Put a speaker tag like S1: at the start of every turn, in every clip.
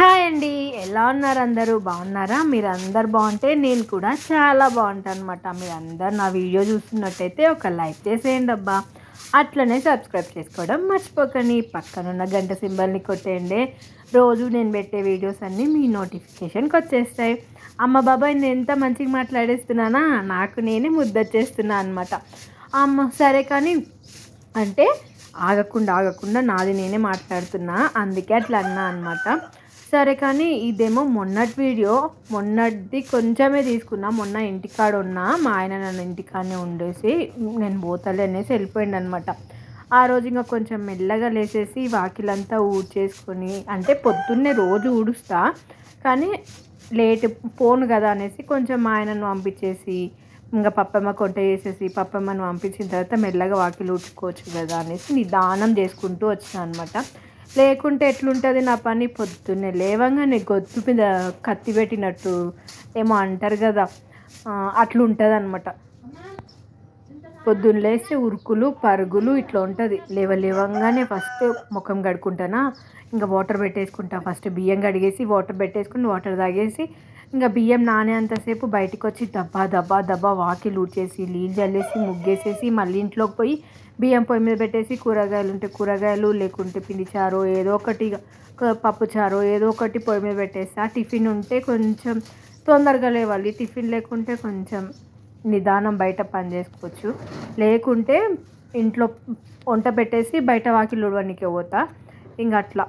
S1: Hi అండి. ఎలా ఉన్నారు అందరూ? బాగున్నారా? మీరు అందరు బాగుంటే నేను కూడా చాలా బాగుంటాను అనమాట మీరు అందరు నా వీడియో చూస్తున్నట్టయితే ఒక లైక్ చేసేయండి అబ్బా. అట్లనే సబ్స్క్రైబ్ చేసుకోవడం మర్చిపోకండి. పక్కనున్న గంట సింబల్ని కొట్టేయండి. రోజు నేను పెట్టే వీడియోస్ అన్నీ మీ నోటిఫికేషన్కి వచ్చేస్తాయి. అమ్మ బాబాయ్ నేను ఎంత మంచిగా మాట్లాడేస్తున్నానా? నాకు నేనే ముద్దొచ్చేస్తున్నా అనమాట అమ్మ సరే కానీ అంటే ఆగకుండా ఆగకుండా నాది నేనే మాట్లాడుతున్నా. అందుకే అట్లా అన్నా అనమాట సరే కానీ ఇదేమో మొన్నటి వీడియో మొన్నటిది కొంచెమే తీసుకున్నా. మొన్న ఇంటికాడ ఉన్నా మా ఆయన నన్ను ఇంటికాడనే ఉండేసి నేను పోతలే అనేసి వెళ్ళిపోయింది అనమాట ఆ రోజు ఇంకా కొంచెం మెల్లగా లేచేసి వాకిలంతా ఊడ్చేసుకొని అంటే పొద్దున్నే రోజు ఊడుస్తా కానీ లేట్ పోను కదా అనేసి కొంచెం మా ఆయనను పంపించేసి ఇంకా పప్పమ్మ కొంట చేసేసి పప్పమ్మను పంపించిన తర్వాత మెల్లగా వాకిలు ఊడ్చుకోవచ్చు కదా అనేసి నిదానం చేసుకుంటూ వచ్చిన అనమాట. లేకుంటే ఎట్లుంటుంది? నా పని పొద్దున్నే లేవంగానే గొత్తు మీద కత్తి పెట్టినట్టు ఏమో అంటారు కదా. అట్లుంటుంది అనమాట పొద్దున్న లేస్తే ఉరుకులు పరుగులు ఇట్లా ఉంటుంది. లేవ లేవంగానే ఫస్ట్ ముఖం కడుక్కుంటానా? ఇంకా వాటర్ పెట్టేసుకుంటా. ఫస్ట్ బియ్యం కడిగేసి వాటర్ పెట్టేసుకుని వాటర్ తాగేసి ఇంకా బియ్యం నానేంతసేపు బయటకు వచ్చి దబ్బా దబ్బా దబ్బా వాకిలు ఊడ్చేసి నీళ్ళు చల్లేసి ముగ్గేసేసి మళ్ళీ ఇంట్లోకి పోయి బియ్యం పొయ్యి మీద పెట్టేసి కూరగాయలు ఉంటే కూరగాయలు లేకుంటే పిండిచారో ఏదో ఒకటి పప్పు చారో ఏదో ఒకటి పొయ్యి మీద పెట్టేస్తా. టిఫిన్ ఉంటే కొంచెం తొందరగా లేవాలి. టిఫిన్ లేకుంటే కొంచెం నిదానం బయట పని చేసుకోవచ్చు. లేకుంటే ఇంట్లో వంట పెట్టేసి బయట వాకిలు ఉడవనికి పోతా. ఇంకా అట్లా.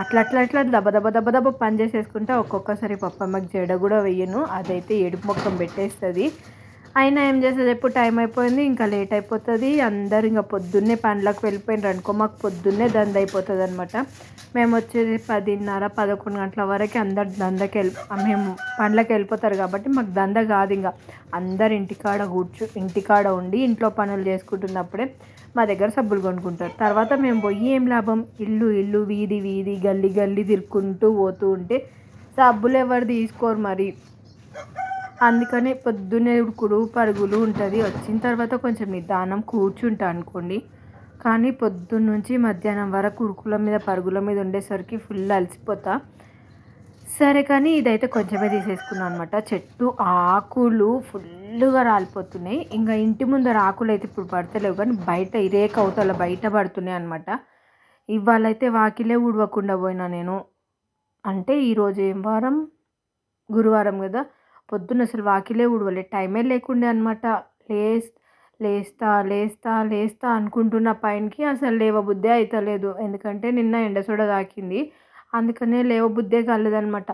S1: అట్లా అట్లా అట్లా దబ దబ దబ దబ పని చేసేసుకుంటే ఒక్కొక్కసారి పప్పమ్మకి జడ కూడా వెయ్యను అదైతే ఏడుపు మొక్కం పెట్టేస్తుంది. అయినా ఏం చేస్తుంది? ఎప్పుడు టైం అయిపోయింది ఇంకా లేట్ అయిపోతుంది. అందరు ఇంకా పొద్దున్నే పనులకు వెళ్ళిపోయినారు అనుకో మాకు పొద్దున్నే దంద అయిపోతుంది అనమాట మేము వచ్చేది పదిన్నర పదకొండు గంటల వరకు అందరు దందకి వెళ్ళి మేము పనులకు వెళ్ళిపోతారు కాబట్టి మాకు దంద కాదు ఇంకా. అందరు ఇంటికాడ కూర్చు ఇంటికాడ ఉండి ఇంట్లో పనులు చేసుకుంటున్నప్పుడే మా దగ్గర సబ్బులు కొనుక్కుంటారు. తర్వాత మేము పోయి ఏం లాభం? ఇల్లు ఇల్లు వీధి వీధి గల్లీ గల్లీ తిరుక్కుంటూ పోతూ ఉంటే సబ్బులు ఎవరు తీసుకోరు మరి. అందుకనే పొద్దున్నే ఉడుకుడు పరుగులు ఉంటుంది. వచ్చిన తర్వాత కొంచెం నిదానం కూర్చుంటా అనుకోండి. కానీ పొద్దున్న నుంచి మధ్యాహ్నం వరకు ఉరుకుల మీద పరుగుల మీద ఉండేసరికి ఫుల్ అలసిపోతా. సరే కానీ ఇదైతే కొంచెమే తీసేసుకున్నాను అనమాట చెట్టు ఆకులు ఫుల్గా రాలిపోతున్నాయి. ఇంకా ఇంటి ముందర ఆకులు అయితే ఇప్పుడు పడతలేవు కానీ బయట ఇరేక కవతల బయట పడుతున్నాయి అనమాట ఇవాళైతే వాకిలే ఊడవకుండా పోయినా నేను. అంటే ఈరోజు ఏం వారం? గురువారం కదా. పొద్దున్న అసలు వాకిలే ఊడవలే. టైమే లేకుండే అనమాట లేస్ లేస్తా లేస్తా లేస్తా అనుకుంటున్న పైనకి అసలు లేవబుద్ధే అవుతలేదు ఎందుకంటే నిన్న ఎండసోడ తాకింది అందుకనే లేవబుద్ధే కాలేదనమాట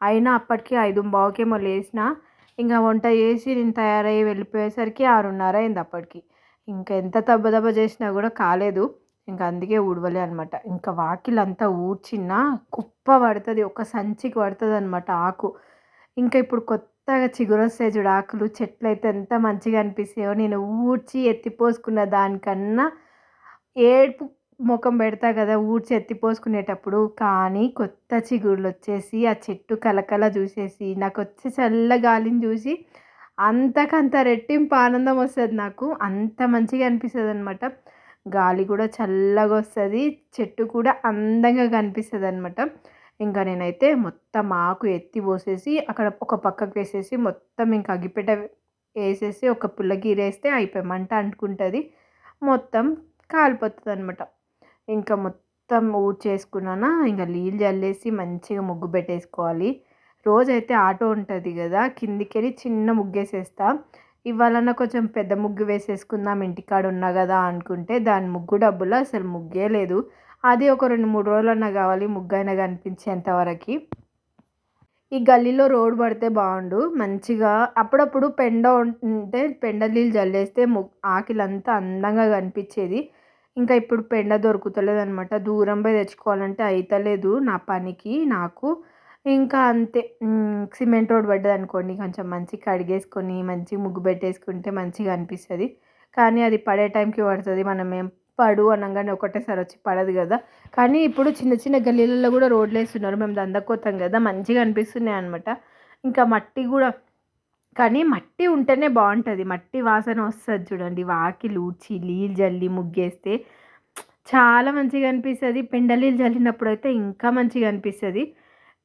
S1: అయినా అప్పటికి ఐదు బావుకేమో లేచిన ఇంకా వంట చేసి నేను తయారయ్యి వెళ్ళిపోయేసరికి ఆరున్నర అయింది అప్పటికి. ఇంకా ఎంత దెబ్బ చేసినా కూడా కాలేదు. ఇంకా అందుకే ఊడవలే అనమాట ఇంకా వాకిలంతా ఊడ్చినా కుప్ప పడుతుంది ఒక సంచికి పడుతుంది అనమాట ఆకు. ఇంకా ఇప్పుడు కొత్తగా చిగురు వస్తాయి చూడు ఆకులు చెట్లు అయితే ఎంత మంచిగా అనిపిస్తాయో నేను ఊడ్చి ఎత్తిపోసుకున్న దానికన్నా ఏడుపు ముఖం పెడతా కదా ఊడ్చి ఎత్తిపోసుకునేటప్పుడు కానీ కొత్త చిగుళ్ళు వచ్చేసి ఆ చెట్టు కలకల చూసేసి నాకు వచ్చే చల్ల గాలిని చూసి అంతకంత రెట్టింపు ఆనందం వస్తుంది నాకు. అంత మంచిగా అనిపిస్తుంది అనమాట గాలి కూడా చల్లగా వస్తుంది చెట్టు కూడా అందంగా కనిపిస్తుంది అనమాట ఇంకా నేనైతే మొత్తం ఆకు ఎత్తి పోసేసి అక్కడ ఒక పక్కకు వేసేసి మొత్తం ఇంకా అగ్గిపెట్ట వేసేసి ఒక పుల్లగీరేస్తే అయిపోయి మంట అంటుకుంటుంది. మొత్తం కాలిపోతుంది అనమాట ఇంకా మొత్తం ఊడ్చేసుకున్నానా ఇంకా నీళ్ళు చల్లేసి మంచిగా ముగ్గు పెట్టేసుకోవాలి. రోజైతే ఆటో ఉంటుంది కదా కిందికెళ్ళి చిన్న ముగ్గేసేస్తా. ఇవాళన్నా కొంచెం పెద్ద ముగ్గు వేసేసుకుందాం ఇంటికాడ ఉన్నా కదా అనుకుంటే దాని ముగ్గు డబ్బులు అసలు ముగ్గే లేదు. అది ఒక రెండు మూడు రోజులన్నా కావాలి ముగ్గు అయినా కనిపించేంతవరకు ఈ గల్లీలో రోడ్ పడితే బాగుండు. మంచిగా అప్పుడప్పుడు పెండ ఉంటే పెండ నీళ్ళు జల్లేస్తే ము ఆకిలంతా అందంగా కనిపించేది. ఇంకా ఇప్పుడు పెండ దొరుకుతలేదు అనమాట దూరం పోయి తెచ్చుకోవాలంటే అవుతలేదు నా పనికి నాకు. ఇంకా అంతే. సిమెంట్ రోడ్ పడ్డది అనుకోండి కొంచెం మంచిగా కడిగేసుకొని మంచి ముగ్గు పెట్టేసుకుంటే మంచిగా అనిపిస్తుంది. కానీ అది పడే టైంకి పడుతుంది. మనం ఏం పడు అనగానే ఒకటేసారి వచ్చి పడదు కదా. కానీ ఇప్పుడు చిన్న చిన్న గల్లీలలో కూడా రోడ్లు వేస్తున్నారు మేము దందకొత్తాం కదా. మంచిగా అనిపిస్తున్నాయి అనమాట ఇంకా మట్టి కూడా కానీ మట్టి ఉంటేనే బాగుంటుంది. మట్టి వాసన వస్తుంది చూడండి. వాకిలు ఊడ్చి నీళ్ళు జల్లి ముగ్గేస్తే చాలా మంచిగా అనిపిస్తుంది. పెండ నీళ్ళు చల్లినప్పుడు అయితే ఇంకా మంచిగా అనిపిస్తుంది.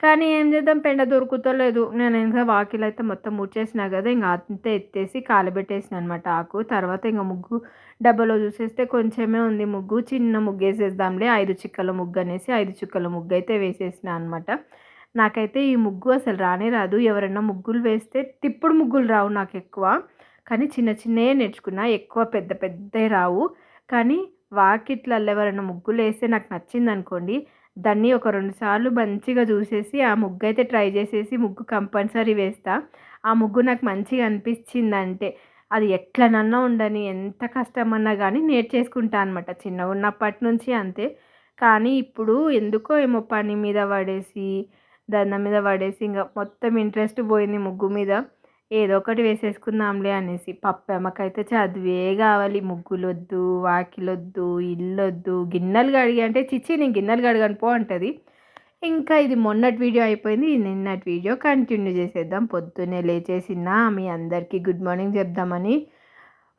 S1: కానీ ఏం చేద్దాం? పెండ దొరుకుతలేదు. నేను ఇంకా వాకిలు అయితే మొత్తం ముచ్చేసిన కదా ఇంకా అంతే ఎత్తేసి కాలబెట్టేసిన అనమాట ఆకు. తర్వాత ఇంకా ముగ్గు డబ్బాలో చూసేస్తే కొంచెమే ఉంది ముగ్గు. చిన్న ముగ్గు వేసేద్దాంలే ఐదు చిక్కల ముగ్గు అనేసి ఐదు చిక్కల ముగ్గు అయితే వేసేసిన అనమాట నాకైతే ఈ ముగ్గు అసలు రానే రాదు. ఎవరైనా ముగ్గులు వేస్తే తిప్పుడు ముగ్గులు రావు నాకు ఎక్కువ. కానీ చిన్న చిన్నవే నేర్చుకున్నా ఎక్కువ పెద్ద పెద్దవి రావు. కానీ వాకిట్లలో ఎవరైనా ముగ్గులు వేస్తే నాకు నచ్చింది అనుకోండి దాన్ని ఒక రెండు సార్లు మంచిగా చూసేసి ఆ ముగ్గు అయితే ట్రై చేసేసి ముగ్గు కంపల్సరీ వేస్తా. ఆ ముగ్గు నాకు మంచిగా అనిపించిందంటే అది ఎట్లనన్నా ఉండని ఎంత కష్టమన్నా కానీ నేర్చేసుకుంటా అనమాట చిన్నగా ఉన్నప్పటి నుంచి అంతే. కానీ ఇప్పుడు ఎందుకో ఏమో పని మీద పడేసి దండం మీద పడేసి ఇంకా మొత్తం ఇంట్రెస్ట్ పోయింది ముగ్గు మీద. ఏదో ఒకటి వేసేసుకుందాంలే అనేసి. పప్పెమ్మకైతే చదివే కావాలి. ముగ్గులొద్దు వాకిలొద్దు ఇల్లొద్దు గిన్నెలు కడిగి అంటే చిచ్చి నేను గిన్నెలు కడగను పో అంటుంది. ఇంకా ఇది మొన్నటి వీడియో అయిపోయింది. నిన్నటి వీడియో. కంటిన్యూ చేసేద్దాం. పొద్దున్నే లేచేసినా మీ అందరికీ గుడ్ మార్నింగ్ చెప్దామని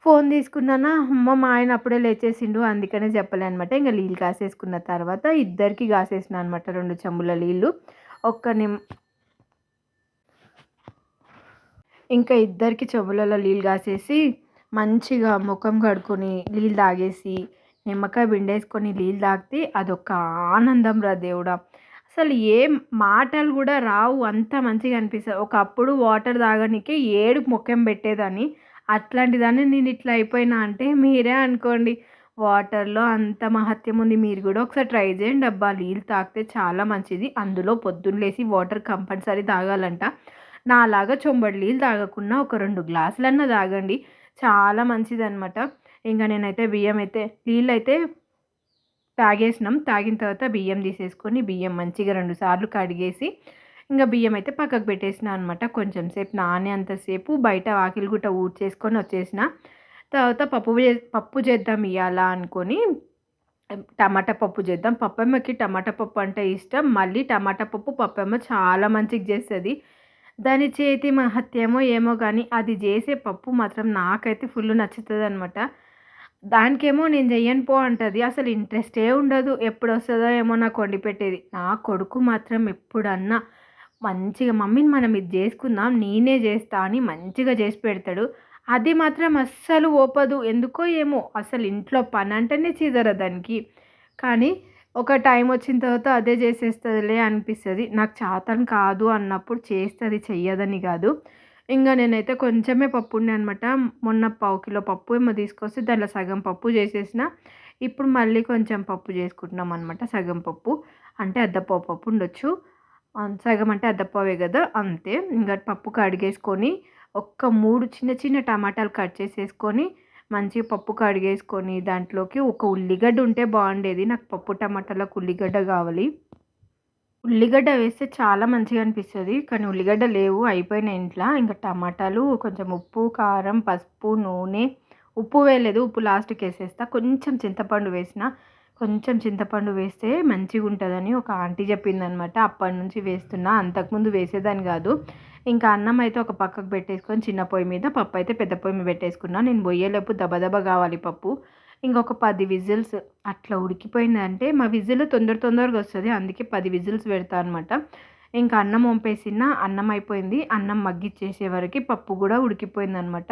S1: ఫోన్ తీసుకున్నానా? అమ్మ మా ఆయన అప్పుడే లేచేసిండు. అందుకనే చెప్పలే అనమాట ఇంకా నీళ్ళు కాసేసుకున్న తర్వాత ఇద్దరికి కాసేసిన అనమాట. రెండు చెంబుల నీళ్ళు. ఒక్క నిమ్ ఇంకా ఇద్దరికి చెవులలో నీళ్ళు కాసేసి మంచిగా ముఖం కడుక్కొని నీళ్ళు తాగేసి నిమ్మకాయ బిండేసుకొని నీళ్ళు తాగితే అదొక ఆనందం రా దేవుడా. అసలు ఏం మాటలు కూడా రావు అంత మంచిగా అనిపిస్తుంది. ఒకప్పుడు వాటర్ తాగడానికి ఏడు ముఖం పెట్టేదాన్ని. అట్లాంటిదాన్ని నేను ఇట్లా అయిపోయినా అంటే మీరే అనుకోండి. వాటర్లో అంత మహత్యం ఉంది. మీరు కూడా ఒకసారి ట్రై చేయండి అబ్బా. నీళ్ళు తాగితే చాలా మంచిది. అందులో పొద్దున్నేసి వాటర్ కంపల్సరీ తాగాలంట. నాలాగా చొంబడి నీళ్ళు తాగకుండా ఒక రెండు గ్లాసులన్నా తాగండి. చాలా మంచిదనమాట ఇంకా నేనైతే బియ్యం అయితే నీళ్ళు అయితే తాగేసినాం. తాగిన తర్వాత బియ్యం తీసేసుకొని బియ్యం మంచిగా రెండు సార్లు కడిగేసి ఇంకా బియ్యం అయితే పక్కకు పెట్టేసిన అనమాట కొంచెం సేపు నానే అంతసేపు బయట వాకిలి గుట్ట ఊడ్చేసుకొని వచ్చేసిన. తర్వాత పప్పు పప్పు చేద్దాం ఇవాళ అనుకొని టమాటా పప్పు చేద్దాం. పప్పమ్మకి టమాటా పప్పు అంటే ఇష్టం. మళ్ళీ టమాటా పప్పు పప్పమ్మ చాలా మంచిగా చేస్తుంది. దాని చేతి మహత్యమో ఏమో కానీ అది చేసే పప్పు మాత్రం నాకైతే ఫుల్ నచ్చుతుంది అనమాట దానికేమో నేను చెయ్యను పో అంటుంది. అసలు ఇంట్రెస్టే ఉండదు. ఎప్పుడు వస్తుందో ఏమో నాకు వండి పెట్టేది. నా కొడుకు మాత్రం ఎప్పుడన్నా మంచిగా మమ్మీని మనం ఇది చేసుకుందాం. నేనే చేస్తా అని మంచిగా చేసి పెడతాడు. అది మాత్రం అస్సలు ఓపదు. ఎందుకో ఏమో అసలు ఇంట్లో పని అంటేనే చీదర దానికి. కానీ ఒక టైం వచ్చిన తర్వాత అదే చేసేస్తుందిలే అనిపిస్తుంది. నాకు చాతన్ కాదు అన్నప్పుడు చేస్తుంది చెయ్యదని కాదు. ఇంకా నేనైతే కొంచెమే పప్పు ఉండే అనమాట మొన్న పావు కిలో పప్పు ఏమో తీసుకొస్తే దాంట్లో సగం పప్పు చేసేసిన. ఇప్పుడు మళ్ళీ కొంచెం పప్పు చేసుకుంటున్నాం అనమాట సగం పప్పు. అంటే అద్దపావు పప్పు ఉండొచ్చు. సగం అంటే అద్దపావే కదా అంతే. ఇంకా పప్పు కడిగేసుకొని ఒక్క మూడు చిన్న చిన్న టమాటాలు కట్ చేసేసుకొని మంచిగా పప్పు కడిగేసుకొని దాంట్లోకి ఒక ఉల్లిగడ్డ ఉంటే బాగుండేది. నాకు పప్పు టమాటాలకు ఉల్లిగడ్డ కావాలి. ఉల్లిగడ్డ వేస్తే చాలా మంచిగా అనిపిస్తుంది. కానీ ఉల్లిగడ్డ లేవు అయిపోయిన ఇంట్లో. ఇంకా టమాటాలు కొంచెం ఉప్పు కారం పసుపు నూనె. ఉప్పు వేయలేదు ఉప్పు లాస్ట్కి వేసేస్తా. కొంచెం చింతపండు వేసిన కొంచెం చింతపండు వేస్తే మంచిగా ఉంటుందని ఒక ఆంటీ చెప్పిందనమాట. అప్పటి నుంచి వేస్తున్నా అంతకుముందు వేసేదాన్ని కాదు. ఇంకా అన్నం అయితే ఒక పక్కకు పెట్టేసుకొని చిన్న పొయ్యి మీద పప్పు అయితే పెద్ద పొయ్యి మీద పెట్టేసుకున్నా. నేను బొయ్యేలోపు దబదబ కావాలి పప్పు. ఇంకొక పది విజిల్స్ అట్లా ఉడికిపోయిందంటే మా విజిల్ తొందర తొందరగా వస్తుంది. అందుకే పది విజిల్స్ పెడతా అనమాట. ఇంకా అన్నం వంపేసిన అన్నం అయిపోయింది. అన్నం మగ్గిచ్చేసే వరకు పప్పు కూడా ఉడికిపోయింది అనమాట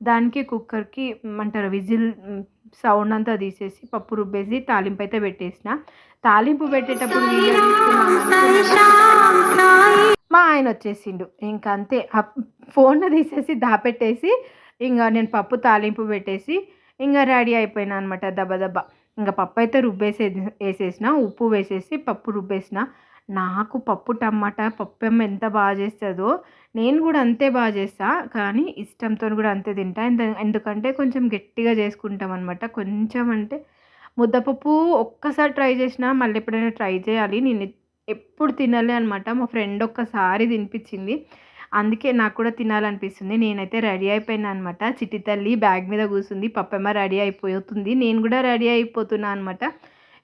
S1: దానికి కుక్కర్కి అంటారు విజిల్ సౌండ్ అంతా తీసేసి పప్పు రుబ్బేసి తాలింపు అయితే పెట్టేసిన. తాలింపు పెట్టేటప్పుడు మా ఆయన వచ్చేసిండు. ఇంకా అంతే. ఫోన్ తీసేసి దాపెట్టేసి ఇంకా నేను పప్పు తాలింపు పెట్టేసి ఇంకా రెడీ అయిపోయినా అనమాట దెబ్బ దెబ్బ ఇంకా పప్పు అయితే రుబ్బేసే వేసేసిన ఉప్పు వేసేసి పప్పు రుబ్బేసిన. నాకు పప్పు టమాటా పప్పెమ్మ ఎంత బాగా చేస్తుందో నేను కూడా అంతే బాగా చేస్తా కానీ ఇష్టంతో కూడా అంతే తింటా. ఎందుకంటే కొంచెం గట్టిగా చేసుకుంటాం అనమాట కొంచెం అంటే ముద్దపప్పు ఒక్కసారి ట్రై చేసినా మళ్ళీ ఎప్పుడైనా ట్రై చేయాలి. నేను ఎప్పుడు తినాలి అనమాట మా ఫ్రెండ్ ఒక్కసారి తినిపించింది. అందుకే నాకు కూడా తినాలనిపిస్తుంది. నేనైతే రెడీ అయిపోయినా అనమాట చిట్టి తల్లి బ్యాగ్ మీద కూర్చుంది. పప్పెమ్మ రెడీ అయిపోతుంది. నేను కూడా రెడీ అయిపోతున్నా అనమాట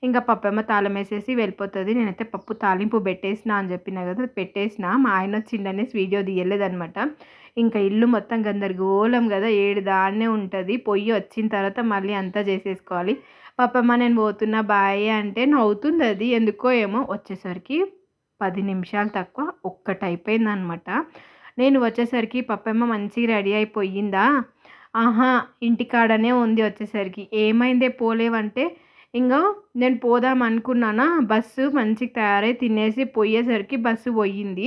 S1: ఇంకా పప్పెమ్మ తాళం వేసేసి వెళ్ళిపోతుంది. నేనైతే పప్పు తాలింపు పెట్టేసిన అని చెప్పిన కదా పెట్టేసిన. మా ఆయన వచ్చిండనేసి వీడియో తీయలేదనమాట ఇంకా ఇల్లు మొత్తం గందరగోళం కదా ఏడు దాన్నే ఉంటుంది. పొయ్యి వచ్చిన తర్వాత మళ్ళీ అంతా చేసేసుకోవాలి. పప్పమ్మ నేను పోతున్నా బాయ్ అంటే నవ్వుతుంది అది. ఎందుకో ఏమో వచ్చేసరికి పది నిమిషాలు తక్కువ ఒక్కటి అయిపోయిందనమాట నేను వచ్చేసరికి పప్పమ్మ మంచిగా రెడీ అయిపోయిందా? ఆహా ఇంటికాడనే ఉంది వచ్చేసరికి. ఏమైందే పోలేవంటే ఇంకా నేను పోదాం అనుకున్నానా బస్సు మంచిగా తయారై తినేసి పోయేసరికి బస్సు పోయింది.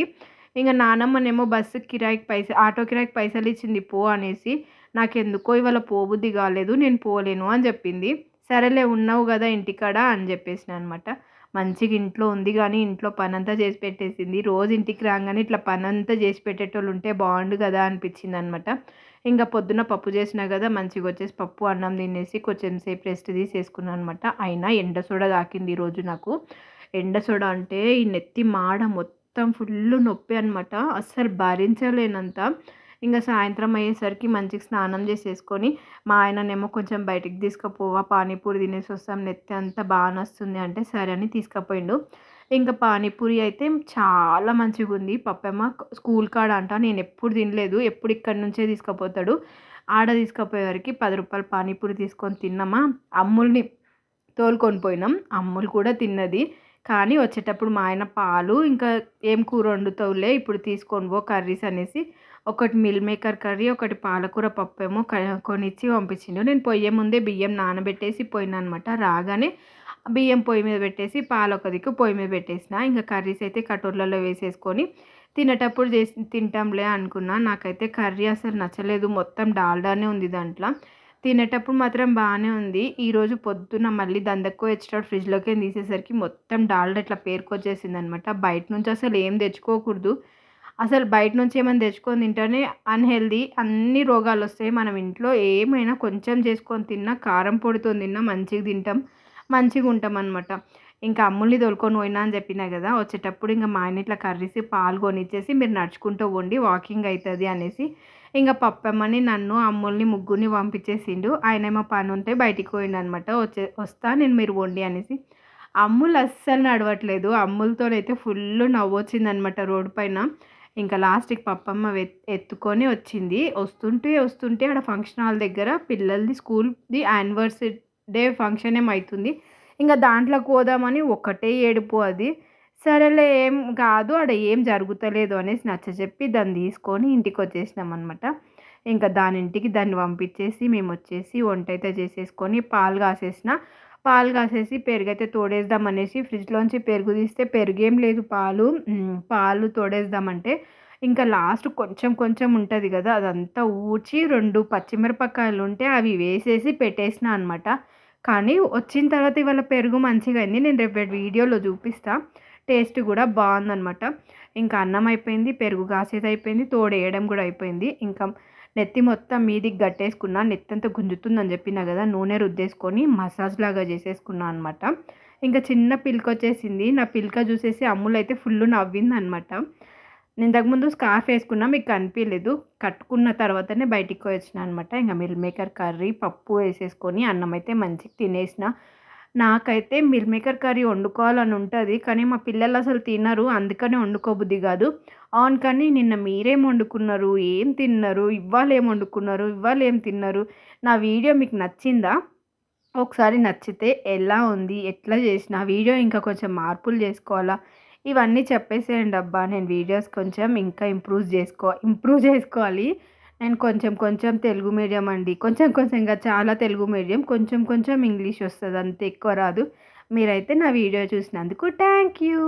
S1: ఇంకా నానమ్మనేమో బస్సు కిరాయికి పైసలు ఆటో కిరాయికి పైసలు ఇచ్చింది పో అనేసి నాకెందుకో ఇవాళ పోబుద్ది కాలేదు నేను పోలేను అని చెప్పింది. సరేలే ఉన్నావు కదా ఇంటికాడ అని చెప్పేసిన అనమాట మంచిగా ఇంట్లో ఉంది కానీ ఇంట్లో పనంతా చేసి పెట్టేసింది. రోజు ఇంటికి రాగానే ఇట్లా పనంతా చేసి పెట్టేటోళ్ళు ఉంటే బాగుండు కదా అనిపించింది అనమాట ఇంకా పొద్దున పప్పు చేసినా కదా మంచిగా వచ్చేసి పప్పు అన్నం తినేసి కొంచెం సేపు రెస్ట్ తీసేసుకున్నాను అనమాట అయినా ఎండ సోడ తాకింది ఈరోజు నాకు. ఎండ సోడ అంటే ఈ నెత్తి మాడ మొత్తం ఫుల్ నొప్పి అనమాట అస్సలు భరించలేనంత. ఇంకా సాయంత్రం అయ్యేసరికి మంచిగా స్నానం చేసేసుకొని మా ఆయననేమో కొంచెం బయటికి తీసుకుపోవా పానీపూరి తినేసి వస్తాం నెత్తి అంతా బాగా నస్తుంది అంటే సరే అని తీసుకుపోయిండు. ఇంకా పానీపూరి అయితే చాలా మంచిగా ఉంది పప్పమ్మ స్కూల్ కాడ అంట నేను ఎప్పుడు తినలేదు. ఎప్పుడు ఇక్కడి నుంచే తీసుకుపోతాడు. ఆడ తీసుకుపోయేవారికి పది రూపాయలు పానీపూరి తీసుకొని తిన్నామా? అమ్ముల్ని తోలుకొని పోయినాం. అమ్ములు కూడా తిన్నది. కానీ వచ్చేటప్పుడు మా ఆయన పాలు ఇంకా ఏం కూర వండుతావులే ఇప్పుడు తీసుకొని పో కర్రీస్ అనేసి ఒకటి మిల్ మేకర్ కర్రీ ఒకటి పాలకూర పప్పు ఏమో కొనిచ్చి పంపించిండు. నేను పొయ్యే ముందే బియ్యం నానబెట్టేసి పోయినా అనమాట. రాగానే బియ్యం పొయ్యి మీద పెట్టేసి పాలు ఒక దిక్కు పొయ్యి మీద పెట్టేసిన ఇంకా కర్రీస్ అయితే కటోర్లలో వేసేసుకొని తినేటప్పుడు చేసి తింటాంలే అనుకున్నా. నాకైతే కర్రీ అసలు నచ్చలేదు. మొత్తం డాల్డానే ఉంది దాంట్లో. తినేటప్పుడు మాత్రం బాగానే ఉంది. ఈరోజు పొద్దున్న మళ్ళీ దందక్కువ వచ్చేటప్పుడు ఫ్రిడ్జ్లోకి తీసేసరికి మొత్తం డాల్డా ఇట్లా పేరుకొచ్చేసింది అనమాట బయట నుంచి అసలు ఏం తెచ్చుకోకూడదు. అసలు బయట నుంచి ఏమైనా తెచ్చుకొని తింటేనే అన్హెల్దీ అన్ని రోగాలు వస్తాయి. మనం ఇంట్లో ఏమైనా కొంచెం చేసుకొని తిన్నా కారం పొడితో తిన్నా మంచిగా తింటాం. మంచిగా ఉంటాం అనమాట ఇంకా అమ్ముల్ని తోలుకొని పోయినా అని చెప్పినా కదా వచ్చేటప్పుడు ఇంకా మా ఆయన ఇట్లా కర్రీసి పాలు కొనిచ్చేసి మీరు నడుచుకుంటూ వండి వాకింగ్ అవుతుంది అనేసి ఇంకా పప్పమ్మని నన్ను అమ్ముల్ని ముగ్గురిని పంపించేసిండు. ఆయన ఏమో పని ఉంటే బయటికి పోయిండు అనమాట వచ్చే వస్తా నేను మీరు వండి అనేసి. అమ్ములు అస్సలు నడవట్లేదు. అమ్ములతోనైతే ఫుల్ నవ్వు వచ్చిందనమాట రోడ్డు పైన. ఇంకా లాస్ట్కి పప్పమ్మ ఎత్తుకొని వచ్చింది. వస్తుంటే వస్తుంటే ఆడ ఫంక్షన్ హాల్ దగ్గర పిల్లలది స్కూల్ది యానివర్సరీ డే ఫంక్షన్ ఏమవుతుంది ఇంకా దాంట్లోకి పోదామని ఒకటే ఏడుపు అది. సరేలే ఏం కాదు ఆడ ఏం జరుగుతలేదు అనేసి నచ్చ చెప్పి దాన్ని తీసుకొని ఇంటికి వచ్చేసినాం అనమాట ఇంకా దాని ఇంటికి దాన్ని పంపించేసి మేము వచ్చేసి వంట అయితే చేసేసుకొని పాలు కాసేసిన. పాలు కాసేసి పెరుగు అయితే తోడేద్దాం అనేసి ఫ్రిడ్జ్లోంచి పెరుగు తీస్తే పెరుగేం లేదు పాలు. పాలు తోడేద్దామంటే ఇంకా లాస్ట్ కొంచెం కొంచెం ఉంటుంది కదా అదంతా ఊడ్చి రెండు పచ్చిమిరపకాయలు ఉంటే అవి వేసేసి పెట్టేసిన అనమాట కానీ వచ్చిన తర్వాత ఇవాళ పెరుగు మంచిగా అయింది. నేను రేపు వీడియోలో చూపిస్తా. టేస్ట్ కూడా బాగుందనమాట ఇంకా అన్నం అయిపోయింది పెరుగు కాసేది అయిపోయింది తోడేయడం కూడా అయిపోయింది. ఇంకా నెత్తి మొత్తం మీదికి గట్టేసుకున్నా నెత్తి అంతా గుంజుతుందని చెప్పిన కదా నూనె రుద్దేసుకొని మసాజ్ లాగా చేసేసుకున్నా అనమాట ఇంకా చిన్న పిల్క వచ్చేసింది. నా పిల్క చూసేసి అమ్ములు అయితే ఫుల్ నవ్వింది అనమాట నేను ఇంతకుముందు స్కార్ఫ్ వేసుకున్నా మీకు కనిపించలేదు కట్టుకున్న తర్వాతనే బయటికి వచ్చిన అనమాట ఇంకా మిల్ మేకర్ కర్రీ పప్పు వేసేసుకొని అన్నం అయితే మంచిగా తినేసిన. నాకైతే మిల్ మేకర్ కర్రీ వండుకోవాలని ఉంటుంది కానీ మా పిల్లలు అసలు తినరు. అందుకనే వండుకోబుద్ది కాదు. అవును కానీ నిన్న మీరేం వండుకున్నారు? ఏం తిన్నారు? ఇవాళ ఏం వండుకున్నారు? ఇవాళ ఏం తిన్నారు? నా వీడియో మీకు నచ్చిందా? ఒకసారి నచ్చితే ఎలా ఉంది? ఎట్లా చేసిన? వీడియో ఇంకా కొంచెం మార్పులు చేసుకోవాలా? ఇవన్నీ చెప్పేసేయండి అబ్బా. నేను వీడియోస్ కొంచెం ఇంకా ఇంప్రూవ్ చేసుకో ఇంప్రూవ్ చేసుకోవాలి. నేను కొంచెం కొంచెం తెలుగు మీడియం అండి. కొంచెం కొంచెం ఇంకా చాలా తెలుగు మీడియం. కొంచెం కొంచెం ఇంగ్లీష్ వస్తుంది. అంత ఎక్కువ రాదు. మీరైతే నా వీడియో చూసినందుకు థ్యాంక్ యూ.